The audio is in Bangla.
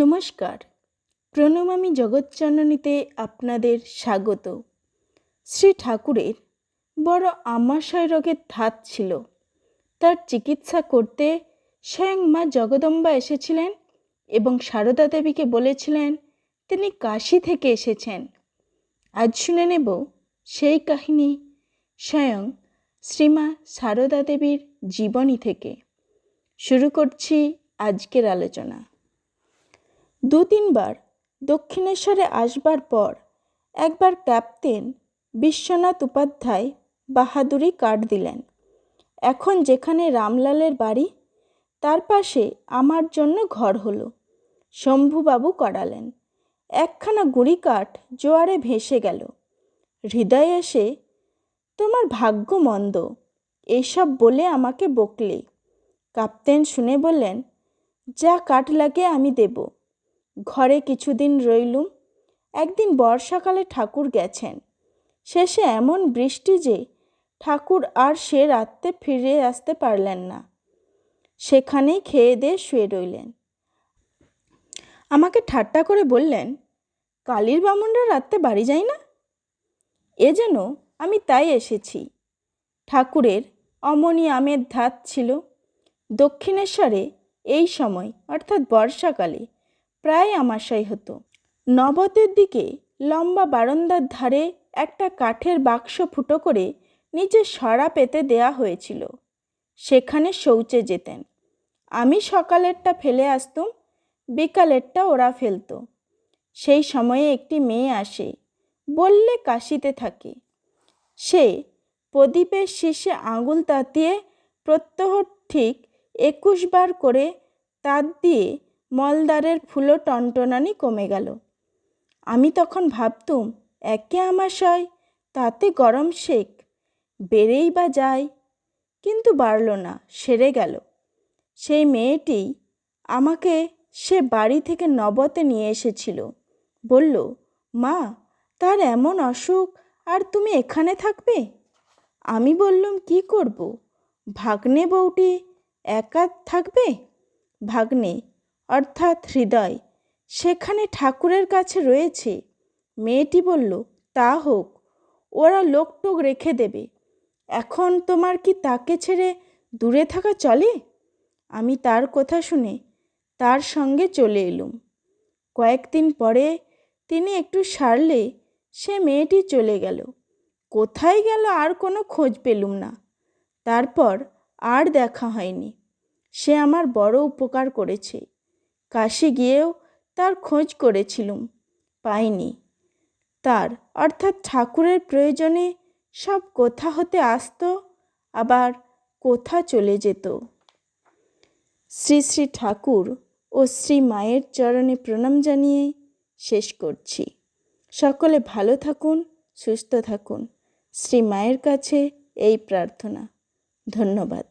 নমস্কার। প্রণমামী জগৎজননীতে আপনাদের স্বাগত। শ্রী ঠাকুরের বড় আমাশয় রোগের ধাত ছিল। তার চিকিৎসা করতে স্বয়ং মা জগদম্বা এসেছিলেন এবং সারদা দেবীকে বলেছিলেন, তিনি কাশি থেকে এসেছেন। আজ শুনে নেব সেই কাহিনী স্বয়ং শ্রীমা সারদা দেবীর জীবনী থেকে। শুরু করছি আজকের আলোচনা। দু তিনবার দক্ষিণেশ্বরে আসবার পর একবার ক্যাপ্টেন বিশ্বনাথ উপাধ্যায় বাহাদুরি কার্ড দিলেন। এখন যেখানে রামলালের বাড়ি, তার পাশে আমার জন্য ঘর হলো। শম্ভুবাবু করালেন। একখানা গুড়ি কাঠ জোয়ারে ভেসে গেল। হৃদয়ে এসে, তোমার ভাগ্য মন্দ এইসব বলে আমাকে বকলে। কাপ্তেন শুনে বললেন, যা কাঠ লাগে আমি দেব। ঘরে কিছুদিন রইলুম, একদিন বর্ষাকালে ঠাকুর গেছেন। শেষে এমন বৃষ্টি যে ঠাকুর আর সে রাত্রে ফিরে আসতে পারলেন না। সেখানেই খেয়ে দিয়ে শুয়ে রইলেন। আমাকে ঠাট্টা করে বললেন, কালীর বামুনরা রাত্রে বাড়ি যায় না? এ যেন আমি তাই এসেছি। ঠাকুরের অমনি আমের ধাত ছিল। দক্ষিণেশ্বরে এই সময়, অর্থাৎ বর্ষাকালে প্রায় আমাশাই হতো। নবতের দিকে লম্বা বারান্দার ধারে একটা কাঠের বাক্স ফুটো করে নিচে সরা পেতে দেয়া হয়েছিল। সেখানে শৌচে যেতেন। আমি সকালেরটা ফেলে আসতুম, বিকালেরটা ওরা ফেলতো। সেই সময়ে একটি মেয়ে আসে, বললে কাশিতে থাকে। সে প্রদীপের শীর্ষে আঙুল তাতিয়ে প্রত্যহ ঠিক একুশ বার করে তার দিয়ে মলদারের ফুলো টনটনানি কমে গেল। আমি তখন ভাবতুম, একে আমাশয় তাতে গরম শেক, বেড়েই বা যায়। কিন্তু বাড়ল না, সেরে গেল। সেই মেয়েটি আমাকে সে বাড়ি থেকে নবতে নিয়ে এসেছিল। বলল, মা, তার এমন অসুখ, আর তুমি এখানে থাকবে? আমি বললুম, কি করব? ভাগ্নে বউটি একা থাকবে? ভাগ্নে অর্থাৎ হৃদয়, সেখানে ঠাকুরের কাছে রয়েছে। মেয়েটি বলল, তা হোক, ওরা লোকটোক রেখে দেবে। এখন তোমার কি তাকে ছেড়ে দূরে থাকা চলে? আমি তার কথা শুনে তার সঙ্গে চলে এলুম। কয়েকদিন পরে তিনি একটু সারলে সে মেয়েটি চলে গেল। কোথায় গেল আর কোনো খোঁজ পেলুম না। তারপর আর দেখা হয়নি। সে আমার বড় উপকার করেছে। কাশি গিয়েও তার খোঁজ করেছিলুম, পাইনি। তার অর্থাৎ ঠাকুরের প্রয়োজনে সব কোথা হতে আসতো, আবার কোথা চলে যেত। শ্রী শ্রী ঠাকুর ও শ্রী মায়ের চরণে প্রণাম জানিয়ে শেষ করছি। সকলে ভালো থাকুন, সুস্থ থাকুন। শ্রী মায়ের কাছে এই প্রার্থনা। ধন্যবাদ।